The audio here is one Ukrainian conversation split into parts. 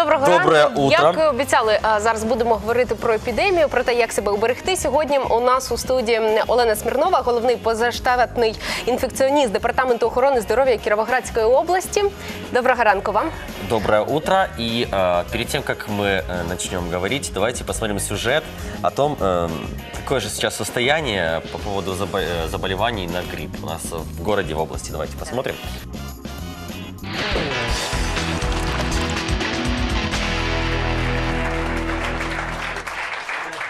Доброго Доброе ранку. утро. Як і обіцяли, а, зараз будемо говорити про епідемію, про те, як себе уберегти. Сьогодні у нас у студії Олена Смірнова, головний позаштатний інфекціоніст департаменту охорони здоров'я Кіровоградської області. Доброго ранку вам. Доброе утро. И э, перед тем, как мы э, начнем говорить, давайте посмотрим сюжет о том, э, какое же сейчас состояние по поводу забо- э, заболеваний на грипп у нас в городе, в области. Давайте посмотрим.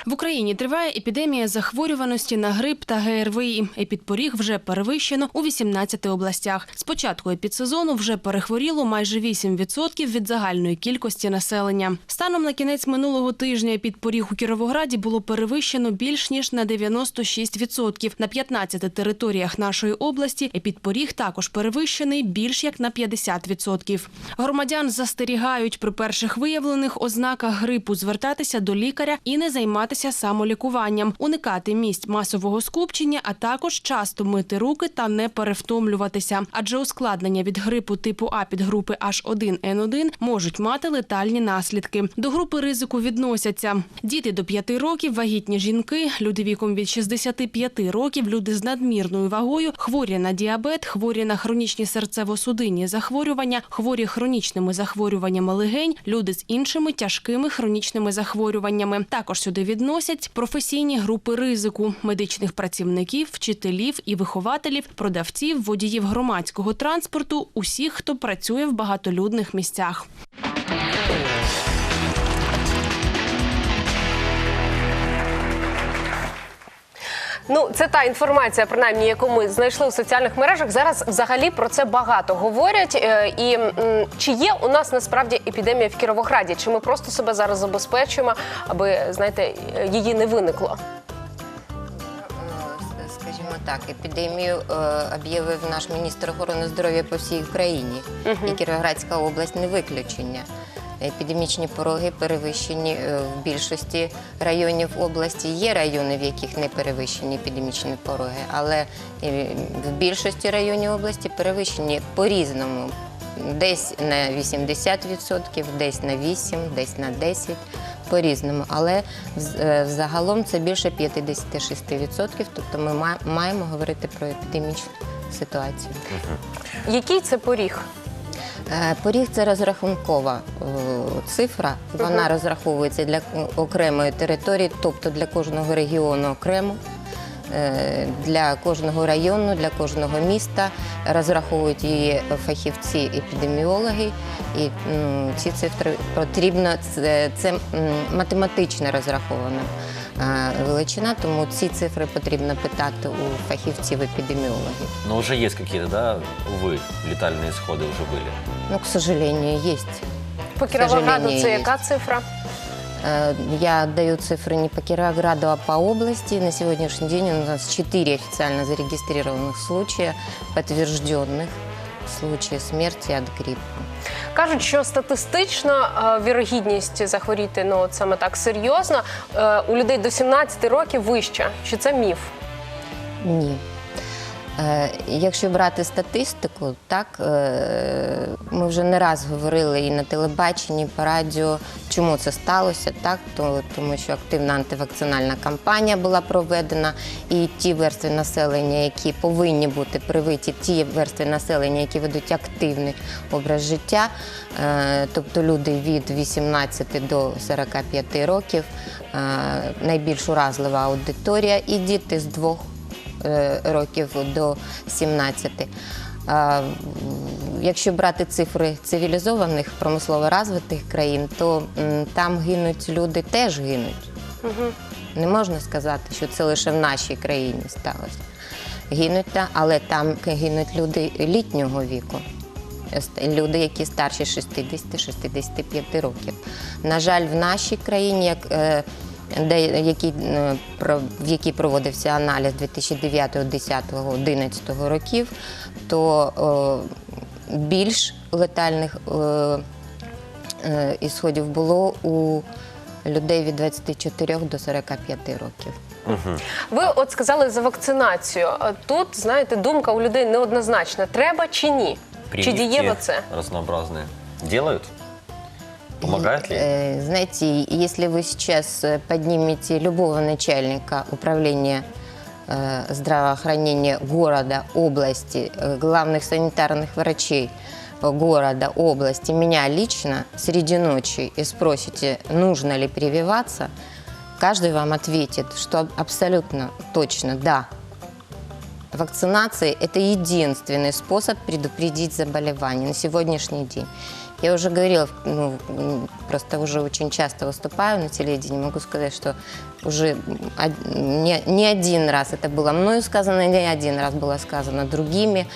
В Україні триває епідемія захворюваності на грип та ГРВІ. Епідпоріг вже перевищено у 18 областях. З початку епідсезону вже перехворіло майже 8% від загальної кількості населення. Станом на кінець минулого тижня епідпоріг у Кіровограді було перевищено більш ніж на 96%. На 15 територіях нашої області епідпоріг також перевищений більш як на 50%. Громадян застерігають при перших виявлених ознаках грипу звертатися до лікаря і не займатися самолікуванням, уникати місць масового скупчення, а також часто мити руки та не перевтомлюватися. Адже ускладнення від грипу типу А підгрупи H1N1 можуть мати летальні наслідки. До групи ризику відносяться діти до 5 років, вагітні жінки, люди віком від 65 років, люди з надмірною вагою, хворі на діабет, хворі на хронічні серцево-судинні захворювання, хворі хронічними захворюваннями легень, люди з іншими тяжкими хронічними захворюваннями. Також сюди відносять професійні групи ризику медичних працівників, вчителів і вихователів, продавців, водіїв громадського транспорту, усіх, хто працює в багатолюдних місцях. Ну, це та інформація, принаймні, яку ми знайшли у соціальних мережах. Зараз взагалі про це багато говорять. Е, І чи є у нас насправді епідемія в Кіровограді? Чи ми просто себе зараз забезпечуємо, аби знаєте, її не виникло? Е, Скажімо так, епідемію е, об'явив наш міністр охорони здоров'я по всій Україні. І Кіровоградська область не виключення. Епідемічні пороги перевищені е, в більшості районів області. Є райони, в яких не перевищені епідемічні пороги, але е, в більшості районів області перевищені по-різному. Десь на 80%, десь на 8%, десь на 10% по-різному. Але е, це більше 56%, тобто ми маємо говорити про епідемічну ситуацію. Який це поріг? Е, Поріг це розрахункова е, цифра. Вона розраховується для окремої території, тобто для кожного регіону окремо. е, Для кожного району, для кожного міста розраховують її фахівці-епідеміологи, і м, ці цифри потрібно це, це математично розрахована е, величина, тому ці цифри потрібно питати у фахівців-епідеміологів. Но уже есть какие-то, да, увы, летальные исходы уже были. Ну, к сожалению, есть. По К Кіровограду сожалению, це є. яка цифра? Э, Я даю цифры не по Кировограду, а по области. На сегодняшний день у нас 4 официально зарегистрированных случая, подтвержденных случаев смерті від грипу. Кажуть, що статистично е, вірогідність захворіти ну от саме так серйозно е, у людей до 17 років вища. Чи це міф? Ні. Е, Якщо брати статистику, так е, ми вже не раз говорили і на телебаченні, і по радіо, чому це сталося, так то тому, що активна антивакцинальна кампанія була проведена, і ті верстви населення, які повинні бути привиті, ті верстви населення, які ведуть активний образ життя, е, тобто люди від 18 до 45 років, найбільш уразлива аудиторія, і діти з двох років до 17. Якщо брати цифри цивілізованих промислово розвитих країн, то там гинуть люди теж гинуть. Не можна сказати, що це лише в нашій країні сталося. Гинуть, але там гинуть люди літнього віку. Люди, які старші 60-65 років. На жаль, в нашій країні, як, е, де, які, е, про- в якій проводився аналіз 2009, 10, 11 років, то е, більш летальних е, е, ісходів було у людей від 24 до 45 років. Ви от сказали за вакцинацію. Тут знаєте, думка у людей неоднозначна: треба чи ні? Чи дієво це? разнообразные делают? Помогает ли? Э, Знаете, если вы сейчас э, поднимете любого начальника управления э, здравоохранения города, области, главных санитарных врачей города, области, меня лично среди ночи и спросите, нужно ли прививаться, каждый вам ответит, что аб- абсолютно точно да. Вакцинация – это единственный способ предупредить заболевание на сегодняшний день. Я уже говорила, ну, просто уже очень часто выступаю на телевидении, могу сказать, что уже не, не один раз это было мною сказано, не один раз было сказано другими.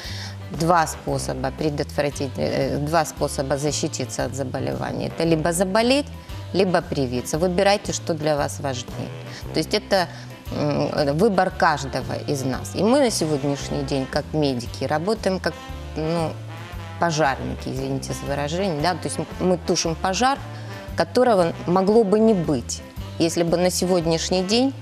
Два способа предотвратить, э, два способа защититься от заболевания. Это либо заболеть, либо привиться. Выбирайте, что для вас важнее. То есть это выбор каждого из нас. И мы на сегодняшний день, как медики, работаем как ну, пожарники, извините за выражение. Да? То есть мы тушим пожар, которого могло бы не быть, если бы на сегодняшний день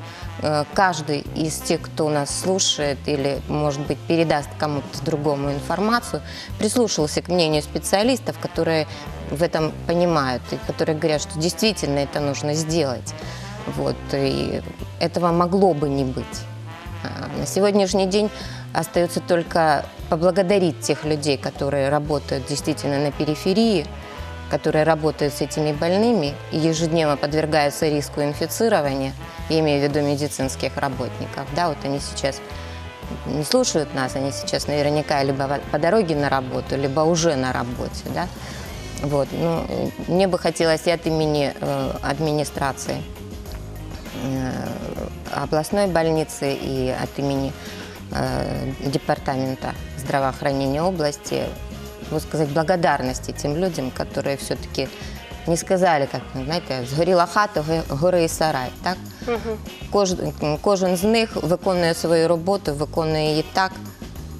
э, каждый из тех, кто нас слушает или, может быть, передаст кому-то другому информацию, прислушался к мнению специалистов, которые в этом понимают и которые говорят, что действительно это нужно сделать. Вот, и этого могло бы не быть. А На сегодняшний день остается только поблагодарить тех людей, которые работают действительно на периферии, которые работают с этими больными и ежедневно подвергаются риску инфицирования, я имею в виду медицинских работников. Да, вот они сейчас не слушают нас, они сейчас наверняка либо по дороге на работу, либо уже на работе. Да? Вот, ну, мне бы хотелось и от имени э, администрации э, областной больницы и от имени департамента здравоохранения области высказать благодарности тем людям, которые все-таки не сказали, как ну, знаєте, згоріла хата, ге- гори і сарай. Так? Кожен, кожен з них виконує свою роботу, виконує її так,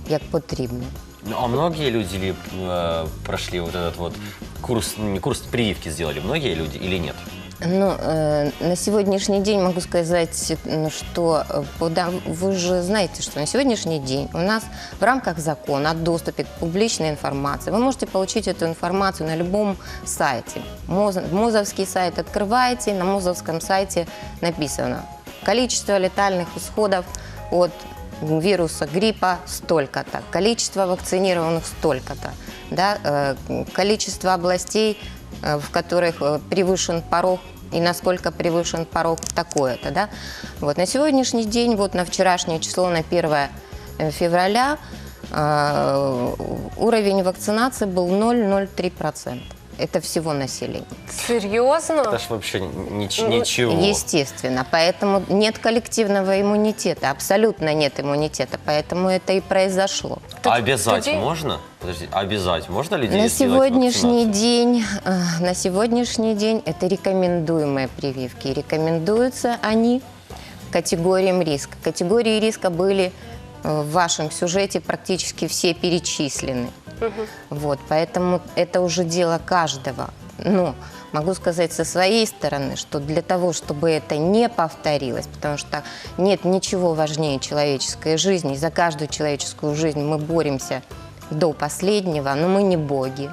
як потрібно. Ну, а многие люди ли э, прошли вот этот вот курс, ну, не курс прививки сделали, многие люди или нет? Ну, э, на сегодняшний день могу сказать, ну, что э, по дам- вы же знаете, что на сегодняшний день у нас в рамках закона о доступе к публичной информации вы можете получить эту информацию на любом сайте. Моз- Мозовский сайт открываете, на Мозовском сайте написано количество летальных исходов от вируса гриппа столько-то, количество вакцинированных столько-то, да, э, количество областей, э, в которых э, превышен порог и насколько превышен порог такое-то, да. Вот на сегодняшний день, вот на вчерашнее число, на 1 э, февраля, э, уровень вакцинации был 0,03%. Это всего населения. Серйозно? Это ж вообще нич- Ну, ничего. Естественно. Поэтому нет коллективного иммунитета, абсолютно нет иммунитета. Поэтому это и произошло. А обязать тоді- можно? Подожди, а обязать можно людей На сегодняшний день, э, на сегодняшний день это рекомендуемые прививки. Рекомендуются они категориям риска. Категории риска были э, в вашем сюжете практически все перечислены. Вот, поэтому это уже дело каждого. Но могу сказать со своей стороны, что для того, чтобы это не повторилось, потому что нет ничего важнее человеческой жизни, за каждую человеческую жизнь мы боремся до последнего, но мы не боги.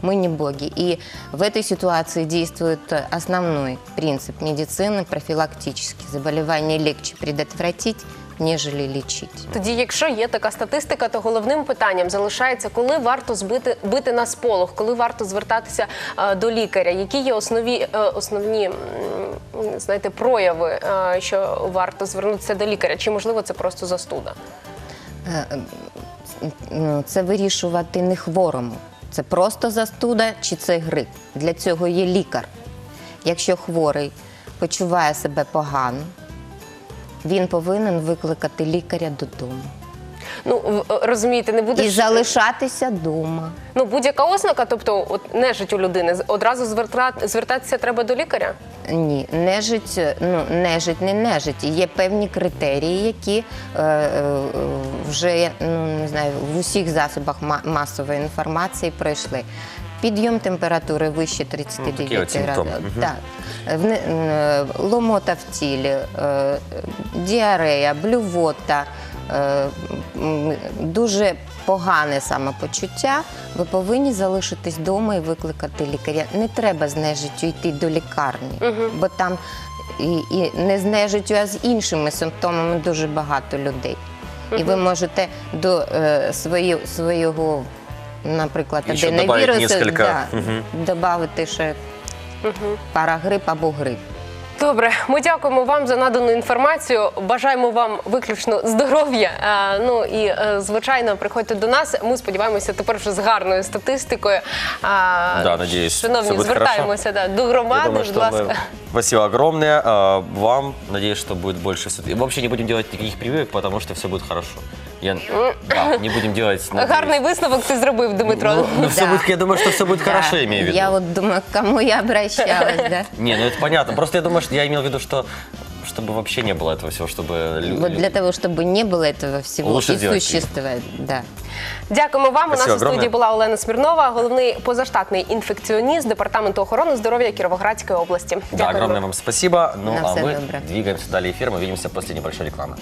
Мы не боги. И в этой ситуации действует основной принцип медицины профилактический. Заболевание легче предотвратить, нежели лечить. Тоді, якщо є така статистика, то головним питанням залишається, коли варто збити бити на сполох, коли варто звертатися е, до лікаря, які є основі е, основні знаєте, прояви, е, що варто звернутися до лікаря, чи можливо це просто застуда? Ну, Це вирішувати не хворому. Це просто застуда чи це грип. Для цього є лікар. Якщо хворий почуває себе погано, він повинен викликати лікаря додому. Ну е, розумієте, не буде І залишатися вдома. ну будь-яка ознака, тобто от нежить у людини, одразу зверта- звертатися треба до лікаря. Ні, нежить, ну нежить, не нежить. Є певні критерії, які е, е, вже ну не знаю в усіх засобах ма- масової інформації пройшли. Підйом температури вище Ну, 39 от симптоми. градусів. Так. Е, Ломота в тілі, е, діарея, блювота, е, дуже погане самопочуття, ви повинні залишитись вдома і викликати лікаря. Не треба з нежиттю йти до лікарні, бо там і, і не з нежиттю, а з іншими симптомами дуже багато людей. І ви можете до е, свої, свого, наприклад, Ще аденовірусу добавить несколько. да, Мгм. додати ще парагрип або грип. Добре, ми дякуємо вам за надану інформацію. Бажаємо вам виключно здоров'я. Е, Ну і е, звичайно, приходьте до нас. Ми сподіваємося тепер вже з гарною статистикою. Да, надіюсь, все шановні, буде звертаємося да, до Я громади. думаю, Будь что ласка. мы... Спасибо огромное а, вам. Надеюсь, что будет больше. И вообще не будем делать никаких прививок, потому что все будет хорошо. Я... Да, не будем делать... надеюсь. Гарний висновок ти зробив, Дмитро. Ну, ну, все Да. будет, я думаю, что все будет Да. хорошо, я имею в виду. Я от думаю, к кому я обращалась, да? Не, ну это понятно. Просто я думаю, что я имел в виду, что чтобы вообще не было этого всего, чтобы... лю- Вот лю- для того, чтобы не было этого всего Лучше и сделать существовать, да. Дякуємо вам. У нас Спасибо у студії огромне. була Олена Смірнова, головний позаштатний інфекціоніст департаменту охорони здоров'я Кіровоградської області. Да, Дякуємо. огромное вам спасибо. Ну, На а все мы добре. двигаемся далее эфир. Мы увидимся после небольшой рекламы.